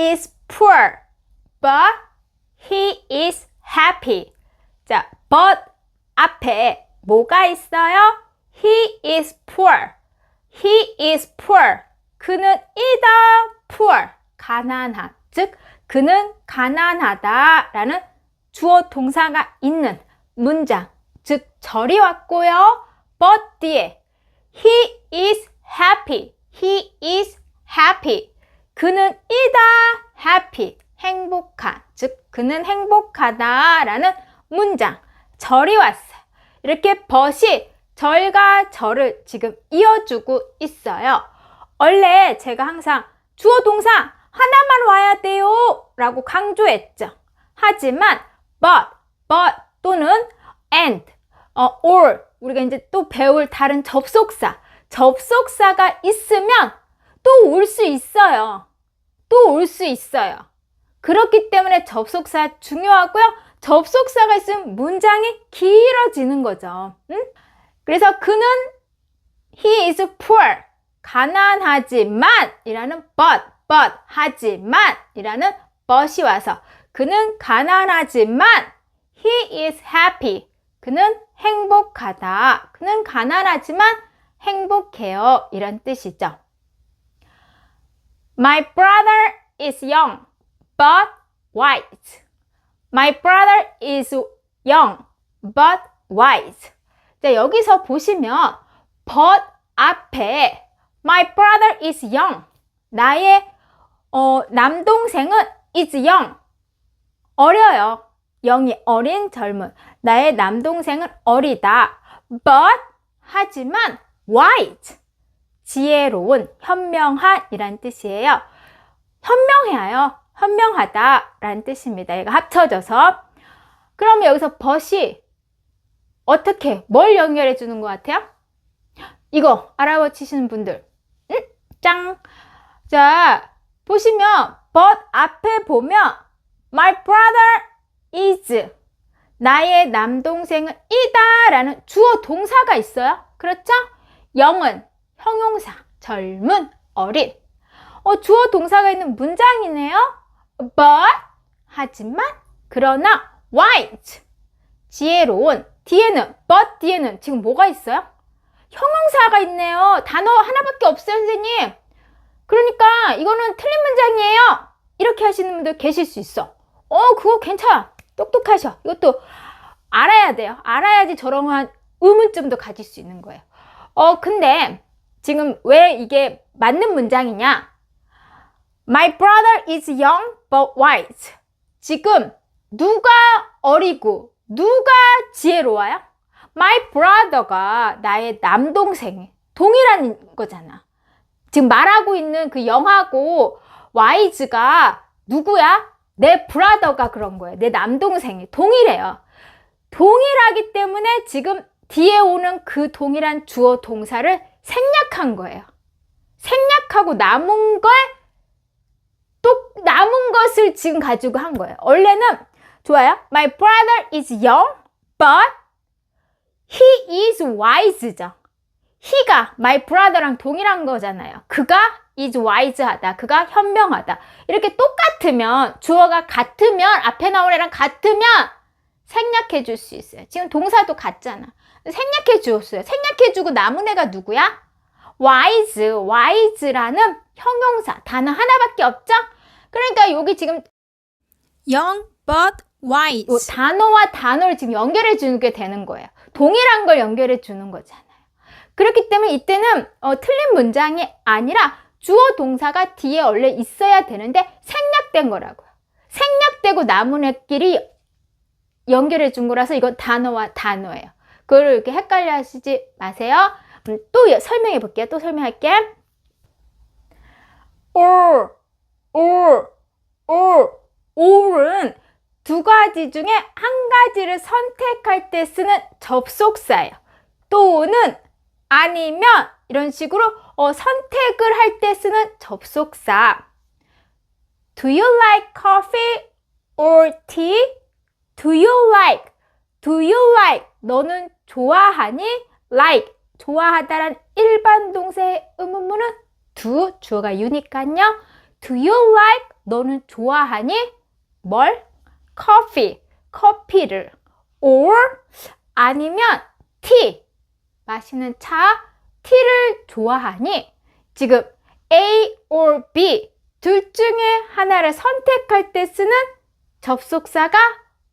is poor, but he is happy. 자, but 앞에 뭐가 있어요? He is poor. He is poor. 그는 이다 poor. 가난한. 즉, 그는 가난하다 라는 주어 동사가 있는 문장. 즉, 절이 왔고요. but 뒤에 he is happy. He is happy. 그는 이다 happy. 행복한. 즉, 그는 행복하다 라는 문장. 절이 왔어요. 이렇게 벗이 절과 절을 지금 이어주고 있어요. 원래 제가 항상 주어 동사 하나만 와야 돼요 라고 강조했죠. 하지만 but, but 또는 and, 어, or 우리가 이제 또 배울 다른 접속사, 접속사가 있으면 또 올 수 있어요. 또 올 수 있어요. 그렇기 때문에 접속사 중요하고요. 접속사가 있으면 문장이 길어지는 거죠. 응? 그래서 그는 he is poor. 가난하지만 이라는 but, but, 하지만 이라는 but이 와서 그는 가난하지만 he is happy. 그는 행복하다. 그는 가난하지만 행복해요. 이런 뜻이죠. My brother is young, but white. My brother is young, but white. 자, 여기서 보시면 but 앞에 my brother is young. 나의 어, 남동생은 is young. 어려요. 영이 어린 젊은. 나의 남동생은 어리다. but 하지만 white. 지혜로운, 현명한 이란 뜻이에요. 현명해요. 현명하다 라는 뜻입니다. 얘가 합쳐져서. 그러면 여기서 but이 어떻게, 뭘 연결해 주는 것 같아요? 이거 알아보시는 분들. 응? 짱! 자, 보시면 but 앞에 보면 my brother is 나의 남동생은 이다 라는 주어 동사가 있어요. 그렇죠? 영은 형용사, 젊은, 어린. 어, 주어 동사가 있는 문장이네요. but 하지만 그러나 white 지혜로운 뒤에는 but 뒤에는 지금 뭐가 있어요? 형용사가 있네요. 단어 하나밖에 없어요, 선생님. 그러니까 이거는 틀린 문장이에요. 이렇게 하시는 분들 계실 수 있어. 어, 그거 괜찮아. 똑똑하셔. 이것도 알아야 돼요. 알아야지 저런 의문점도 가질 수 있는 거예요. 어, 근데 지금 왜 이게 맞는 문장이냐? My brother is young but wise. 지금 누가 어리고 누가 지혜로워요? My brother가 나의 남동생 동일한 거잖아. 지금 말하고 있는 그 영하고 wise가 누구야? 내 브라더가 그런 거예요. 내 남동생이 동일해요. 동일하기 때문에 지금 뒤에 오는 그 동일한 주어 동사를 생략한 거예요. 생략하고 남은 걸, 또 남은 것을 지금 가지고 한 거예요. 원래는, 좋아요. My brother is young, but he is wise죠. he가 my brother랑 동일한 거잖아요. 그가 is wise하다. 그가 현명하다. 이렇게 똑같으면, 주어가 같으면, 앞에 나온 애랑 같으면 생략해 줄 수 있어요. 지금 동사도 같잖아. 생략해 주었어요. 생략해 주고 남은 애가 누구야? wise, wise라는 형용사 단어 하나밖에 없죠? 그러니까 여기 지금 young but wise. 요 단어와 단어를 지금 연결해 주는 게 되는 거예요. 동일한 걸 연결해 주는 거잖아요. 그렇기 때문에 이때는 어, 틀린 문장이 아니라 주어 동사가 뒤에 원래 있어야 되는데 생략된 거라고요. 생략되고 남은 애끼리 연결해 준 거라서 이건 단어와 단어예요. 그걸 이렇게 헷갈려 하시지 마세요. 음, 또 설명해 볼게요. 또 설명할게. or, or, or은 두 가지 중에 한 가지를 선택할 때 쓰는 접속사예요. 또는 아니면 이런 식으로 어, 선택을 할 때 쓰는 접속사. Do you like coffee or tea? Do you like? Do you like? 너는 좋아하니? Like. 좋아하다란 일반 동사의 의문문은 do, 주어가 유니까요. Do you like? 너는 좋아하니? 뭘? coffee, 커피를. or 아니면 tea, 마시는 차, 티를 좋아하니? 지금 A or B 둘 중에 하나를 선택할 때 쓰는 접속사가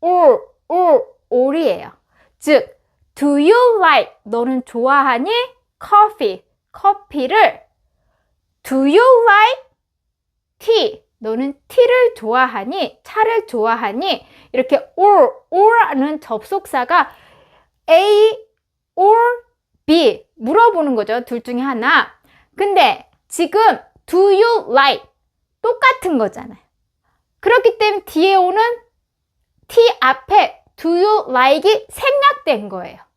or, or, or이에요. 즉, do you like? 너는 좋아하니? coffee, 커피를 do you like tea? 너는 티를 좋아하니? 차를 좋아하니? 이렇게 or, or라는 접속사가 A or B 물어보는 거죠. 둘 중에 하나. 근데 지금 do you like 똑같은 거잖아요. 그렇기 때문에 뒤에 오는 T 앞에 do you like이 생략된 거예요.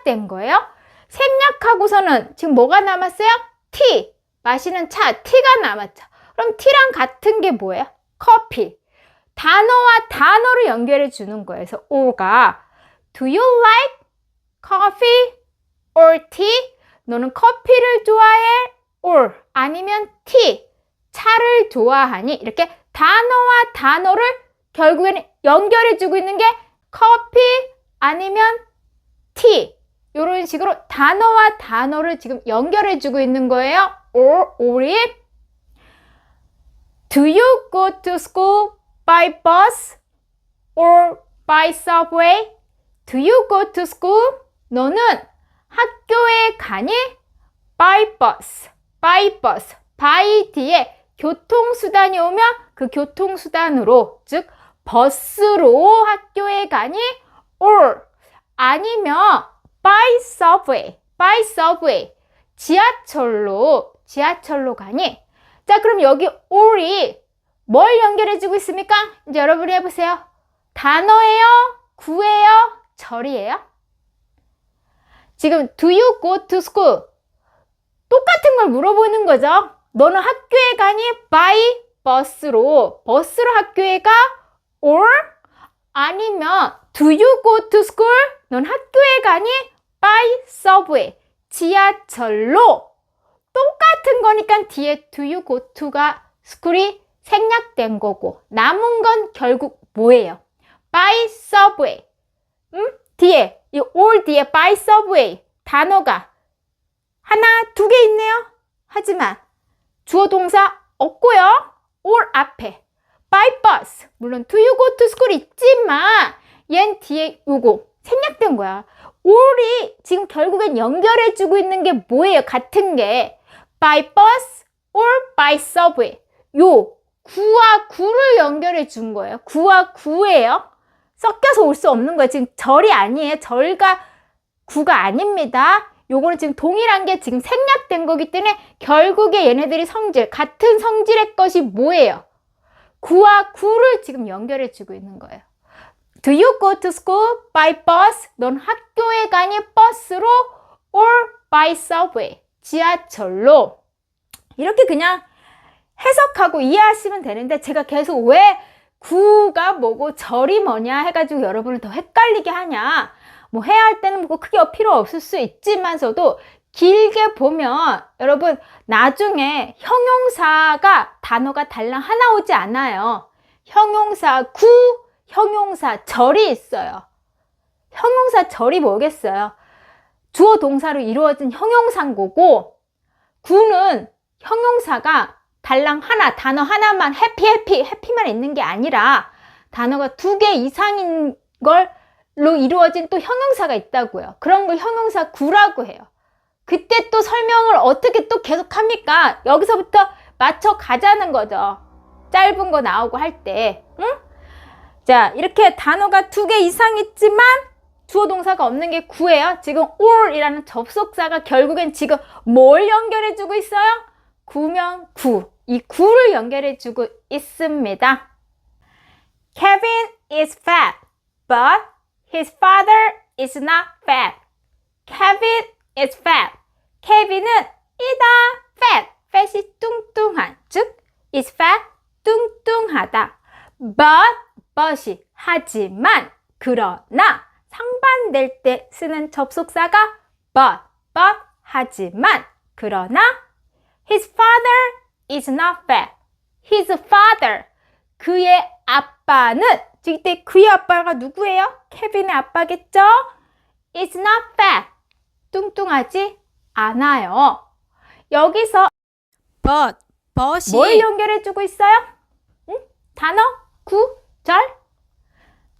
생략된 거예요. 생략하고서는 지금 뭐가 남았어요? T. 마시는 차, T가 남았죠. 그럼 T랑 같은 게 뭐예요? 커피. 단어와 단어를 연결해 주는 거예요. 그래서 or가 Do you like coffee or tea? 너는 커피를 좋아해? or 아니면 tea. 차를 좋아하니? 이렇게 단어와 단어를 결국에는 연결해 주고 있는 게 커피 아니면 tea. 이런 식으로 단어와 단어를 지금 연결해 주고 있는 거예요. or, or이 Do you go to school by bus or by subway? Do you go to school? 너는 학교에 가니? By bus, by bus, by 뒤에 교통수단이 오면 그 교통수단으로, 즉, 버스로 학교에 가니? Or 아니면 by subway, by subway, 지하철로, 지하철로 가니? 자, 그럼 여기 or이 뭘 연결해주고 있습니까? 이제 여러분이 해보세요. 단어예요? 구예요? 절이에요? 지금 do you go to school? 똑같은 걸 물어보는 거죠. 너는 학교에 가니? by 버스로 버스로 학교에 가? or 아니면 do you go to school? 넌 학교에 가니? by subway 지하철로 똑같은 거니까 뒤에 do you go to가 school이 생략된 거고 남은 건 결국 뭐예요? by subway 음? 뒤에 이 all 뒤에 by subway 단어가 하나 두 개 있네요. 하지만 주어 동사 없고요. all 앞에 by bus 물론 do you go to school 있지만 얜 뒤에 요거 생략된 거야. all이 지금 결국엔 연결해 주고 있는 게 뭐예요? 같은 게 by bus or by subway 요 구와 구를 연결해 준 거예요. 구와 구예요. 섞여서 올 수 없는 거예요. 지금 절이 아니에요. 절과 구가 아닙니다. 요거는 지금 동일한 게 지금 생략된 거기 때문에 결국에 얘네들이 성질, 같은 성질의 것이 뭐예요? 구와 구를 지금 연결해 주고 있는 거예요. Do you go to school by bus? 넌 학교에 가니 버스로 or by subway? 지하철로. 이렇게 그냥 해석하고 이해하시면 되는데 제가 계속 왜 구가 뭐고 절이 뭐냐 해가지고 여러분을 더 헷갈리게 하냐. 뭐 해야 할 때는 뭐 크게 필요 없을 수 있지만서도 길게 보면 여러분 나중에 형용사가 단어가 달랑 하나 오지 않아요. 형용사 구, 형용사 절이 있어요. 형용사 절이 뭐겠어요? 주어 동사로 이루어진 형용사인 거고 구는 형용사가 달랑 하나, 단어 하나만 해피 해피 해피만 있는 게 아니라 단어가 두 개 이상인 걸로 이루어진 또 형용사가 있다고요. 그런 걸 형용사 구라고 해요. 그때 또 설명을 어떻게 또 계속 합니까? 여기서부터 맞춰 가자는 거죠. 짧은 거 나오고 할 때. 응? 자, 이렇게 단어가 두 개 이상 있지만 주어 동사가 없는 게 구예요. 지금 or이라는 접속사가 결국엔 지금 뭘 연결해 주고 있어요? 구면 구. 이 구를 연결해 주고 있습니다. Kevin is fat, but his father is not fat. Kevin is fat. 케빈은 이다 fat. fat이 뚱뚱한. 즉 is fat 뚱뚱하다. but but이 하지만 그러나 상반될 때 쓰는 접속사가 but but 하지만 그러나 his father is not fat. his father. 그의 아빠는 이때 그의 아빠가 누구예요? 케빈의 아빠겠죠? is not fat. 뚱뚱하지 않아요. 여기서 but, but이 뭘 연결해 주고 있어요? 응? 단어, 구, 절,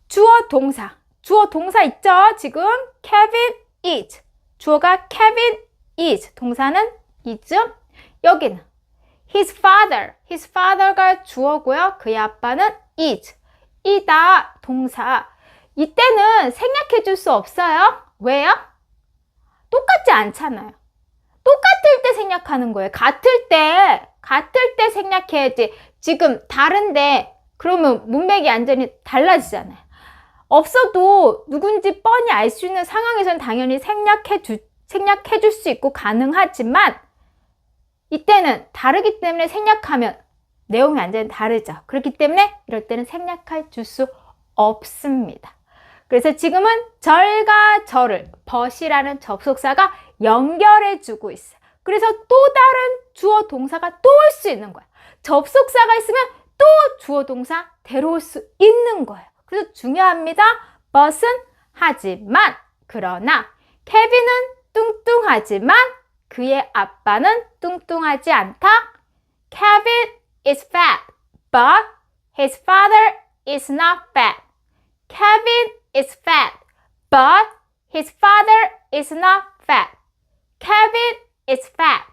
주어, 동사. 주어, 동사 있죠? 지금 Kevin is. 주어가 Kevin is. 동사는 is. 여기는 his father. his father가 주어고요. 그의 아빠는 is. 이다 동사. 이때는 생략해 줄 수 없어요. 왜요? 똑같지 않잖아요. 똑같을 때 생략하는 거예요. 같을 때, 같을 때 생략해야지. 지금 다른데, 그러면 문맥이 완전히 달라지잖아요. 없어도 누군지 뻔히 알 수 있는 상황에서는 당연히 생략해 주, 생략해 줄 수 있고 가능하지만, 이때는 다르기 때문에 생략하면 내용이 완전히 다르죠. 그렇기 때문에 이럴 때는 생략해 줄 수 없습니다. 그래서 지금은 절과 절을 벗이라는 접속사가 연결해 주고 있어요. 그래서 또 다른 주어 동사가 또 올 수 있는 거예요. 접속사가 있으면 또 주어 동사 데려올 수 있는 거예요. 그래서 중요합니다. 벗은 하지만 그러나 케빈은 뚱뚱하지만 그의 아빠는 뚱뚱하지 않다. Kevin is fat, but his father is not fat. Kevin is fat, but his father is not fat. Kevin is fat,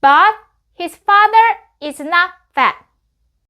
but his father is not fat.